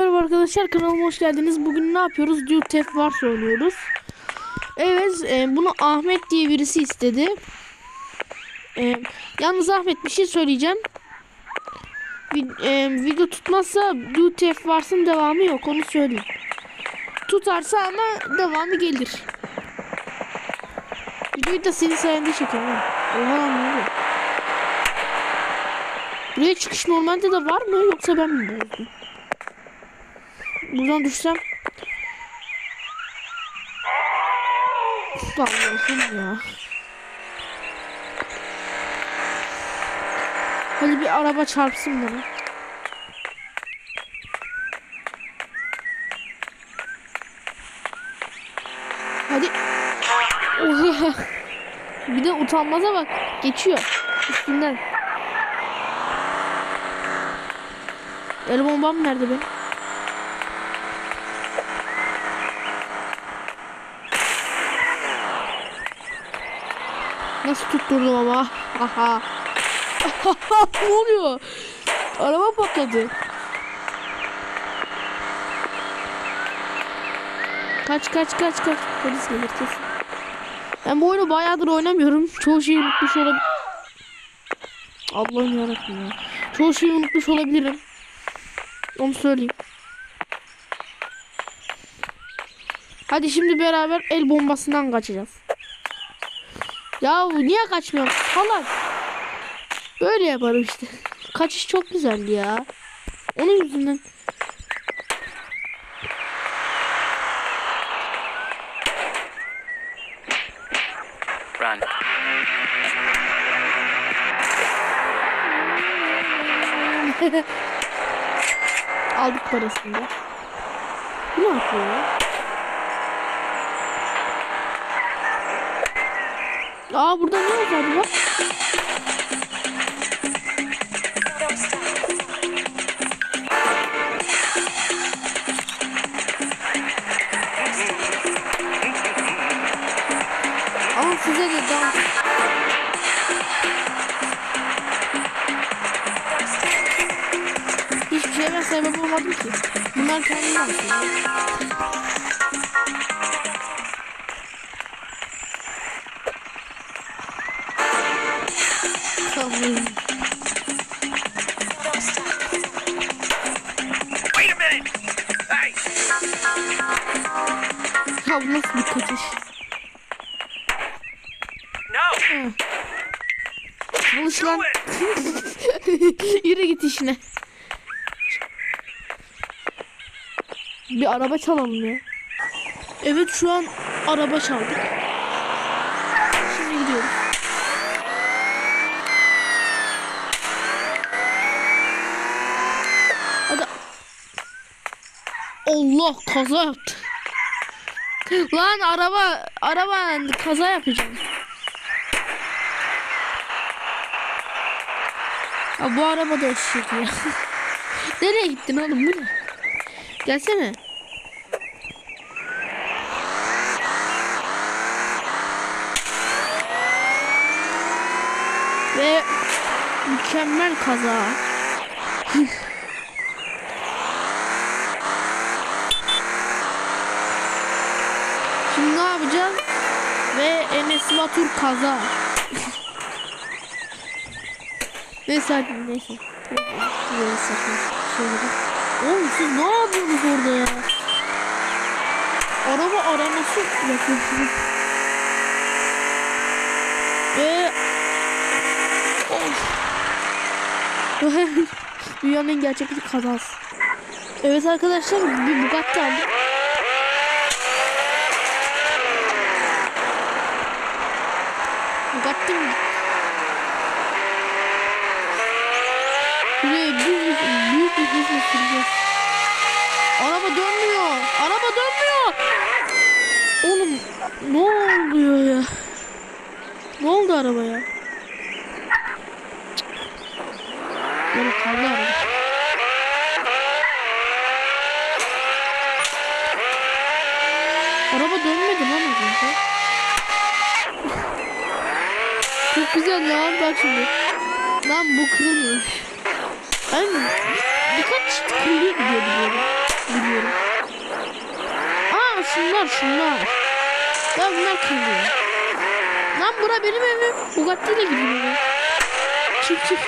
Merhaba arkadaşlar kanalıma hoş geldiniz. Bugün ne yapıyoruz? Duke Tef Wars oynuyoruz. Evet e, bunu Ahmet diye birisi istedi. E, yalnız Ahmet bir şey söyleyeceğim. Vi- e, video tutmazsa Duke Tef Wars'ın devamı yok onu söyleyeyim. Tutarsa ama devamı gelir. Videoyu da senin sayende çekiyorum. ha. Oha ne? Buraya çıkış normalde de var mı yoksa ben mi bozdum? Buradan düşsem. Allah'ım ya. Hadi bir araba çarpsın bana. Hadi. Oha. Bir de utanmaza bak. Geçiyor. Üstünden. El bombam nerede benim? Nasıl tutturdum ama? Aha. ne oluyor? Araba patladı. Kaç kaç kaç kaç. Polis gelir kesin. Ben bu oyunu bayağıdır oynamıyorum. Çoğu şeyi unutmuş olabilirim. Allah'ım yarabbim ya. Çoğu şeyi unutmuş olabilirim. Onu söyleyeyim. Hadi şimdi beraber el bombasından kaçacağız. Ya niye kaçmıyorum? Salak. Böyle yaparım işte. Kaçış çok güzeldi ya. Onun yüzünden. Run. Aldık parasını da. Bu ne yapıyor ya? Aa burada ne var bak? Ama size de dans. Hiçbir şeye ben sebep olmadım ki. Bunlar kendi yapıyor. Do lan. Yürü git işine. Bir araba çalalım ya. Evet şu an araba çaldık. Şimdi gidiyoruz. Hadi. Allah kaza yaptı. Lan araba araba kaza yapacağım. Ya bu araba da eşek ya. Nereye gittin oğlum bu ne? Gelsene. Ve mükemmel kaza. Şimdi ne yapacağız? Ve Enes Batur kaza. Neyse hadi neyse. Şeyleri. Oğlum siz ne yapıyorsunuz orada ya? Araba araması yapıyorsunuz. Ve. Dünyanın en gerçekçi kazası. Evet arkadaşlar bir Bugatti aldım. Bugatti mi? Buraya büyük, hızla süreceğiz. Araba dönmüyor. Araba dönmüyor. Oğlum ne oluyor ya? Ne oldu arabaya? Böyle kaldı araba. Araba dönmedi lan az önce. Çok güzel lan bak şimdi. Lan bu kırılmıyor. Ben birkaç kırılıyor diye biliyorum. diyorum. Aa şunlar şunlar. Ya bunlar kırılıyor. Lan bura benim evim. Bugatti ile gideyim eve. Çık çık.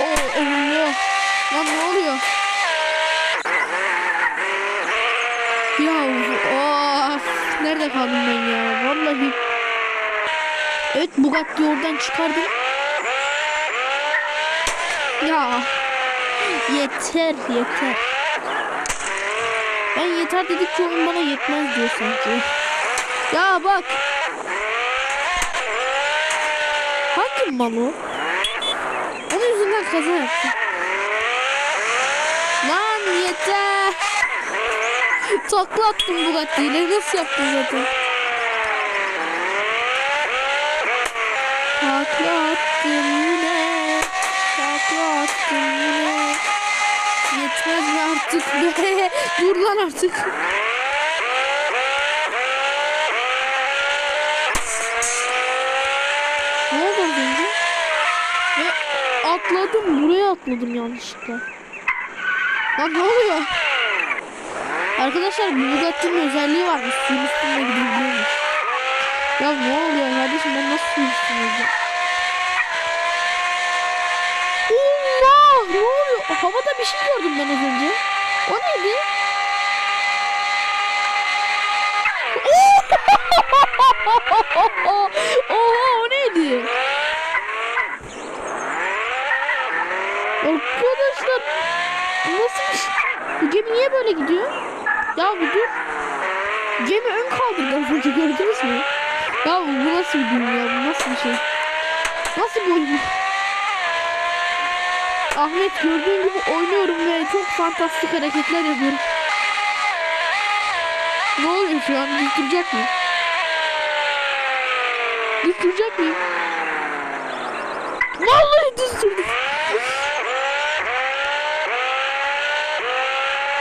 Oo oluyor. Lan ne oluyor? Ya of. Nerede kaldım ben ya? Vallahi. Evet Bugatti'yi oradan çıkardım. Ya. Yeter yeter. Ben yeter dedikçe oyun bana yetmez diyor sanki. Ya bak. Hangi mal? Onun yüzünden kaza yaptım. Lan yeter. Takla attım Bugatti ile. Nasıl yaptın zaten? Takla attım Dur lan artık. Ne oldu az? Ve atladım. Buraya atladım yanlışlıkla. Lan ne oluyor? Arkadaşlar bu Bugatti'nin özelliği varmış. Suyun üstünde gidebiliyormuş. Ya ne oluyor kardeşim ben nasıl suyun üstünde gideceğim? Allah! Ne oluyor? Havada bir şey gördüm ben az önce. O neydi? Oha o neydi? Arkadaşlar nasıl bir şey? Bu gemi niye böyle gidiyor? Ya bir dur. Gemi ön kaldırdı önce gördünüz mü? Ya bu nasıl bir dünya? Bu nasıl bir şey? Nasıl bir oyun? Ahmet gördüğün gibi oynuyorum ve çok fantastik hareketler yapıyorum. Ne oluyor şu an? Duracak mı? Duracak mıyım? Vallahi düz durdum.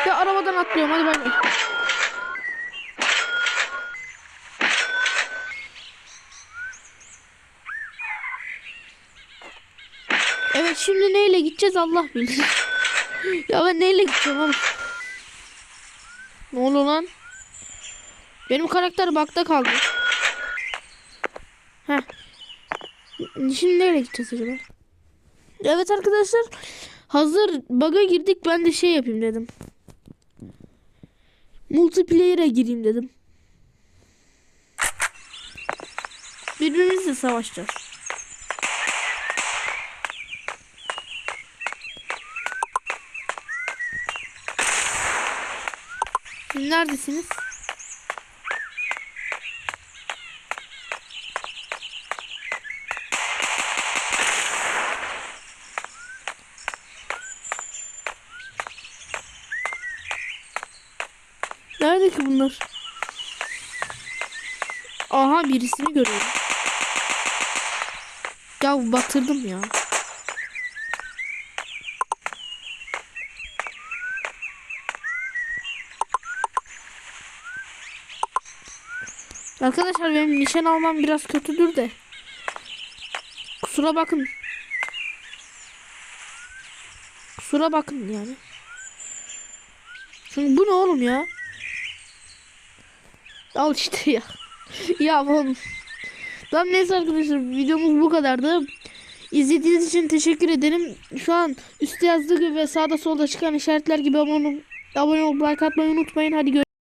Ya arabadan atlıyorum hadi bay. Evet şimdi neyle gideceğiz Allah bilir. ya ben neyle gideceğim oğlum? Ne oluyor lan? Benim karakter bakta kaldı. Heh. Şimdi neyle gideceğiz acaba? Evet arkadaşlar. Hazır bug'a girdik ben de şey yapayım dedim. Multiplayer'e gireyim dedim. Birbirimizle savaşacağız. Neredesiniz? Nerede ki bunlar? Aha birisini görüyorum. Ya batırdım ya. Arkadaşlar benim nişan almam biraz kötüdür de. Kusura bakın. Kusura bakın yani. Çünkü bu ne oğlum ya? Al işte ya. ya oğlum. Tamam neyse arkadaşlar videomuz bu kadardı. İzlediğiniz için teşekkür ederim. Şu an üstte yazdığı ve sağda solda çıkan işaretler gibi abone, abone olup like atmayı unutmayın. Hadi görüşürüz.